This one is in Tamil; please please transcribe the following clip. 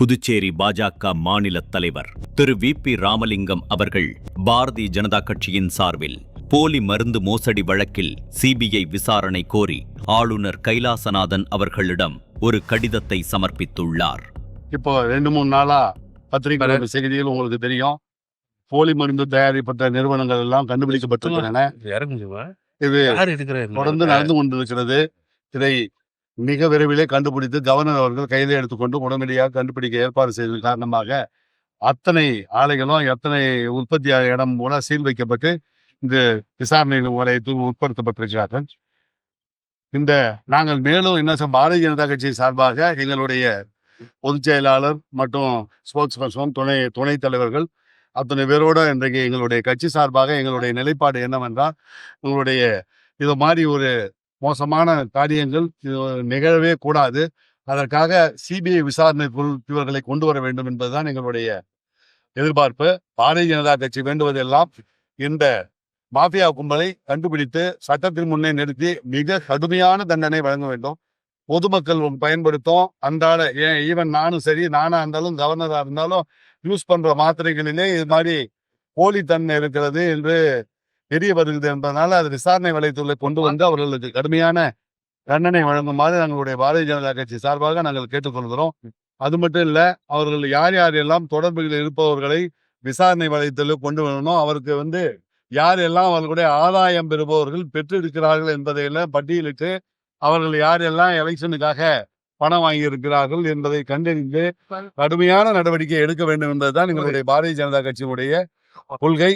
புதுச்சேரி பாஜக மாநில தலைவர் திரு வி பி ராமலிங்கம் அவர்கள் பாரதிய ஜனதா கட்சியின் சார்பில் போலி மருந்து மோசடி வழக்கில் சிபிஐ விசாரணை கோரி ஆளுநர் கைலாசநாதன் அவர்களிடம் ஒரு கடிதத்தை சமர்ப்பித்துள்ளார். இப்போ ரெண்டு மூணு நாளா பத்திரிகை செய்திகள் உங்களுக்கு தெரியும். போலி மருந்து தயாரிப்பட்ட நிறுவனங்கள் எல்லாம் கண்டுபிடிக்கப்பட்டிருக்கின்றன. இது தொடர்ந்து நடந்து கொண்டிருக்கிறது. இதை மிக விரைவிலே கண்டுபிடித்து கவர்னர் அவர்கள் கையில் எடுத்துக்கொண்டு உடனடியாக கண்டுபிடிக்க ஏற்பாடு செய்ததன் காரணமாக அத்தனை ஆலைகளும் எத்தனை உற்பத்தி இடம் கூட சீல் வைக்கப்பட்டு இந்த விசாரணை வலயத்தில் உட்படுத்தப்பட்டிருக்கிறார்கள். இந்த நாங்கள் மேலும் என்ன பாரதிய ஜனதா கட்சி சார்பாக எங்களுடைய பொதுச் செயலாளர் மற்றும் ஸ்போர்ட்ஸ் பர்சன் துணை துணைத் தலைவர்கள் அத்தனை பேரோட இன்றைக்கு எங்களுடைய கட்சி சார்பாக எங்களுடைய நிலைப்பாடு என்னவென்றால் உங்களுடைய இது மாதிரி ஒரு மோசமான காரியங்கள் நிகழவே கூடாது. அதற்காக சிபிஐ விசாரணைக்குள் இவர்களை கொண்டு வர வேண்டும் என்பதுதான் எங்களுடைய எதிர்பார்ப்பு. பாரதிய ஜனதா கட்சி வேண்டுவதெல்லாம் இந்த மாஃபியா கும்பலை கண்டுபிடித்து சட்டத்தின் முன்னே நிறுத்தி மிக கடுமையான தண்டனை வழங்க வேண்டும். பொதுமக்கள் பயன்படுத்தும் அன்றாட ஏன் ஈவன் நானும் சரி நானா இருந்தாலும் கவர்னரா இருந்தாலும் யூஸ் பண்ற மாத்திரைகளிலே இது மாதிரி போலித்தன்மை இருக்கிறது என்று தெரிய வருகிறது என்பதனால அது விசாரணை வலையத்துள்ள கொண்டு வந்து அவர்களுக்கு கடுமையான தண்டனை வழங்குமாறு எங்களுடைய பாரதிய ஜனதா கட்சி சார்பாக நாங்கள் கேட்டுக்கொள்கிறோம். அது மட்டும் இல்ல அவர்கள் யார் யார் எல்லாம் தொடர்புகளில் இருப்பவர்களை விசாரணை வலையத்தில் கொண்டு வரணும் அவருக்கு வந்து யார் எல்லாம் அவர்களுடைய ஆதாயம் பெறுபவர்கள் பெற்றிருக்கிறார்கள் என்பதையெல்லாம் பட்டியலிட்டு அவர்கள் யாரெல்லாம் எலெக்ஷனுக்காக பணம் வாங்கி இருக்கிறார்கள் என்பதை கண்டறிந்து கடுமையான நடவடிக்கை எடுக்க வேண்டும் என்பதுதான் எங்களுடைய பாரதிய ஜனதா கட்சியினுடைய கொள்கை.